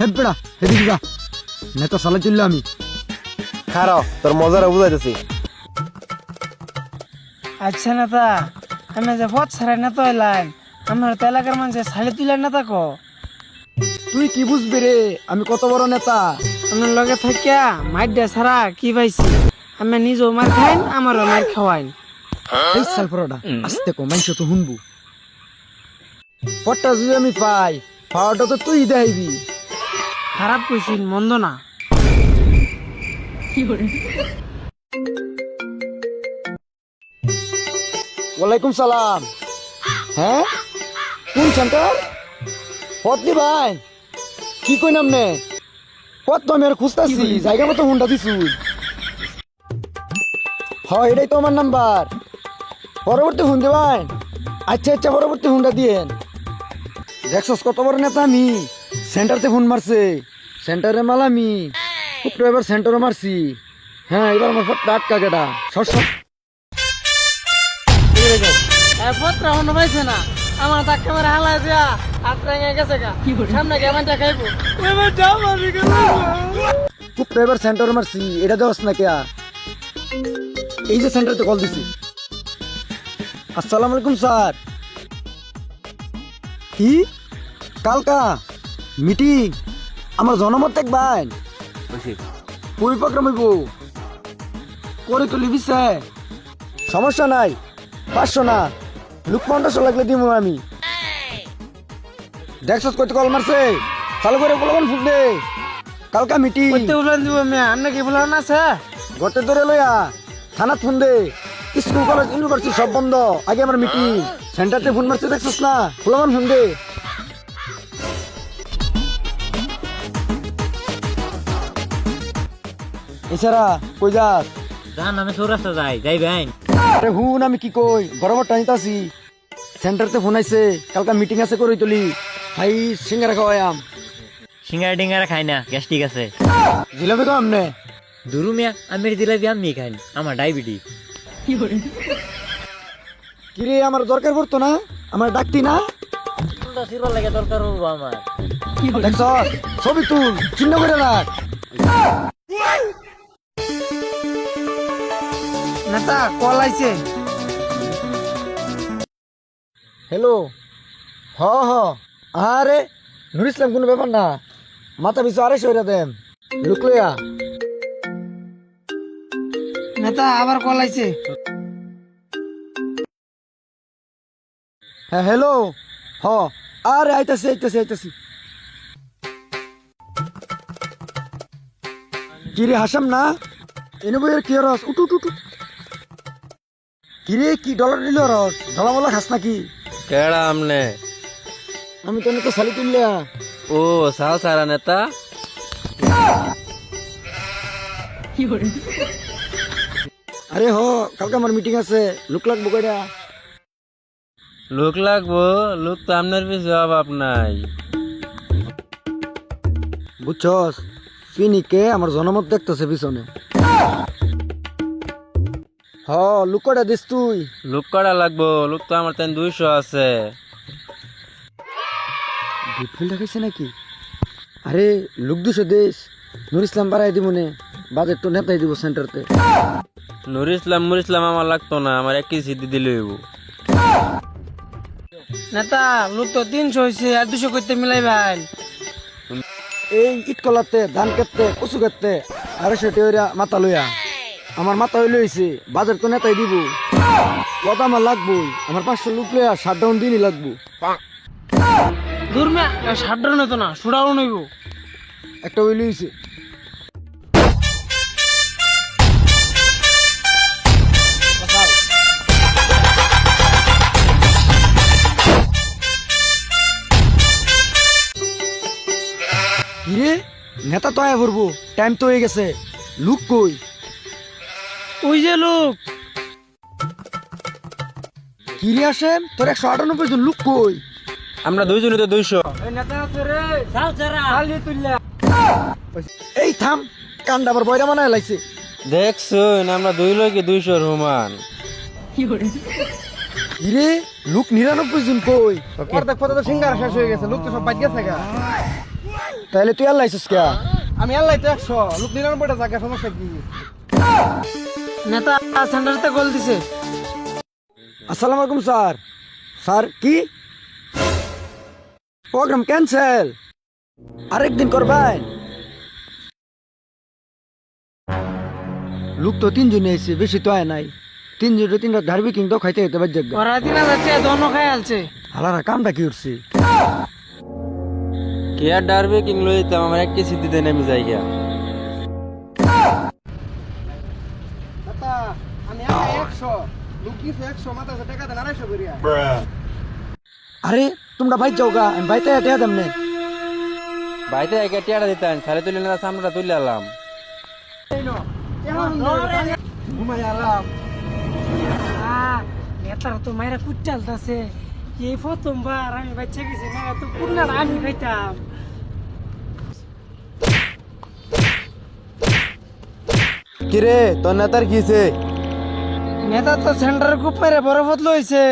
হেব্বেড়া হেদিকে যা নেতা সালে চললে আমি। খারাও তোর মজারা বুঝাইতেছি আচ্ছা নেতা আমি যে পথ ছাড়াই নেতা হইলাম আমার তো এলাকার মানুষের নেতা কো। তুই কি বুঝবি রে? আমি কত বড় নেতা। আমার লগে থাকিয়া মাইর দিয়ে ছাড়া কি পাইছি? আমি নিজেও মার খাইন আমারও মার খাওয়াইন। এই সালফরটা আস্তে কো মাইনছ তো শুনবু পট্টা যদি আমি পাই পাওয়াটা তো তুই দেখাইবি। খারাপ কইছিন মন্দ না। ওয়ালাইকুম সালাম। হ্যাঁ? কোন সেন্টার? পথ ভাই কি কই নামনে পথ তো আমি আর খুঁজতাছি জায়গা মতো হুন্ডা দিছু। হয় এটাই তো আমার নাম্বার। পরবর্তী হুন্ডে ভাই আচ্ছা আচ্ছা পরবর্তী হুন্ডা দিয়েন। দেখছস কত বড় নেতা আমি। সেন্টারতে ফোন মারছে। সেন্টারে মাল আমি খুব এবার সেন্টারে মারছি। হ্যাঁ এবার আমার ফট আটকা গেটা সর সর। পত্র এখনও পাইছে না। আমার ধাক্কা মারা হালাই দিয়া হাত ভেঙে গেছে গা। সামনে কেমন খাইবো। খুব প্রাইভেট সেন্টার মারছি। এটা দেওয়াস না কেয়া? এই যে সেন্টারতে কল দিছি। আসসালামু আলাইকুম স্যার। কি? কালকা? মিটিং আমার জনমত দেখবেন। পরিপক্রম হইব করে তুলি বিছে সমস্যা নাই পাঁচশো না। লুক পঞ্চাশশো লাগলে দিব আমি। দেখছস কত কল মারছে? চালু করে বলবেন ফুল দে। কালকা মিটিং। উলান দিব মেয়ে আন্না কি বলান আছে গতে ধরে লইয়া থানা ফোন দে। স্কুল কলেজ ইউনিভার্সিটি সব বন্ধ। আগে আমার মিটিং। সেন্টারতে ফোন মারছে দেখছিস না? ফুলামান ফোন দে। এছাড়া কই যাস জান আমি সৌরাস্তা যাই। যাই ব্যাং আরে হুন আমি কি কই? বরাবর টানিতাছি সেন্টারতে ফোন আইছে কালকা মিটিং আছে করে তুলি ভাই সিঙ্গারা খাওয়ায়াম সিঙ্গারা টিঙ্গারা খাই না গ্যাস্ট্রিক আছে। জিলাপি তো আমনে? দুরু মিয়া আমি জিলাপি আমি খাই আমার ডায়াবেটিস। কিরে আমার দরকার পড়তো না? আমার ডাকতি না? সিরবার লাগে দরকার হব আমার। দেখছ ছবি তুল চিহ্ন করে রাখ। নেতা কল আইছে। হ্যালো? হ হ। আরে নুর ইসলাম কোনো ব্যাপার না। মাথা পিছু আরে সইরা দেন। লুকলইয়া নেতা আবার কল আইছে। হ্যাঁ হ্যালো? হ। আরে আইতাছি আইতাছি আইতাছি। কিরে হাসাম না? এনে বইয়ের কি রস উঠু উঠু উঠু। কিরে কি ডলার দিল রস ডলা মলা খাস নাকি? কেডা আমনে? আমি তো তো শালি তুললিয়া ও সাল সারা নেতা? আরে হ কালকে আমার মিটিং আছে। লুক লাগবো কয়টা লোক লাগবো? লোক তো আপনার পিছু অভাব নাই। বুঝছস ফিনিকে আমার জনমত দেখতেছে পিছনে। হ লুকটা দিস তুই। লোক কটা লাগবো লোক তো আমার তেন দুইশো আছে। বিপুল দেখাইছে নাকি? আরে লুক দুশো দেশ নুর ইসলাম বাড়াই দিব নে। বাজেট তো নেতাই দিব সেন্টারতে। নুর ইসলাম মুর ইসলাম আমার লাগতো না আমার এক কেজি সিদ্ধি দিলে হইব। নেতা লোক তো তিনশো হয়েছে আর দুশো করতে মিলাই ভাই। এই ইট কলাতে ধান কেটতে কচু কেটতে আরে সেটি ওইরা মাথা লইয়া। আমার মাথা হইলে হয়েছে বাজার তো নেতাই দিব। কত আমার লাগবো আমার পাঁচশো লুক লইয়া শাট ডাউন দিনই লাগবো। দূর মে সাবধান হতো না নইব একটা হইলে হয়েছে কিরে নেতা তো আয়া পড়ব টাইম তো হয়ে গেছে। লুক কই? ওই যে লোক। কিরে আসে তোর একশো আটানব্বই জন লুক কই? আমরা দুইজনই তো দুইশো। এই থাম কান্দা আবার বয়রা মানায় লাগছে দেখছ আমরা দুই লোকে দুইশো রোমান কিরে লুক নিরানব্বই জন কই? পথে তো সিঙ্গারা শেষ হয়ে গেছে লোক তো সব বাদ গেছে গা। তাহলে তুই আর লাইছিস কে? আমি আল্লাহ তো একশো লোক নিরানব্বইটা জায়গা সমস্যা কি? নেতা সেন্টারতে গোল দিছে। আসসালামু আলাইকুম স্যার। স্যার কি? Program cancel. আরেকদিন করবেন? লোক তো তিনজন এসে বেশি তো আয় নাই। তিনজনে তিনটা ধারবি কিন্তু খাইতে যেতে পারছে ওরা তিন হাজার টাকা খাই আলছে হালারা কামটা কি উঠছে কে আর ডারবে কিং লই তো আমার এক কেসি দিতে নেমে যাই গিয়া দাদা আমি আল্লাহ একশো লোক দিছে একশো মাথা টাকা দেন আড়াইশো করিয়া আরে তোমরা বাইর যাও গা আমি বাইতে টেয়া দাম নে। বাইতে একে টিয়াটা দিতেন সাড়ে তুলে না সামনেটা তুলে আলাম। ঘুমাই আহ, নেতারা তো মায়েরা কুচালতাছে এই প্রথমবার আমি বাচ্চা গেছি না তো পুরনার আমি খাইতাম। কিরে তোর নেতার কিছে নেতা তো সেন্টার গ্রুপ মেরে বরফত লইছে।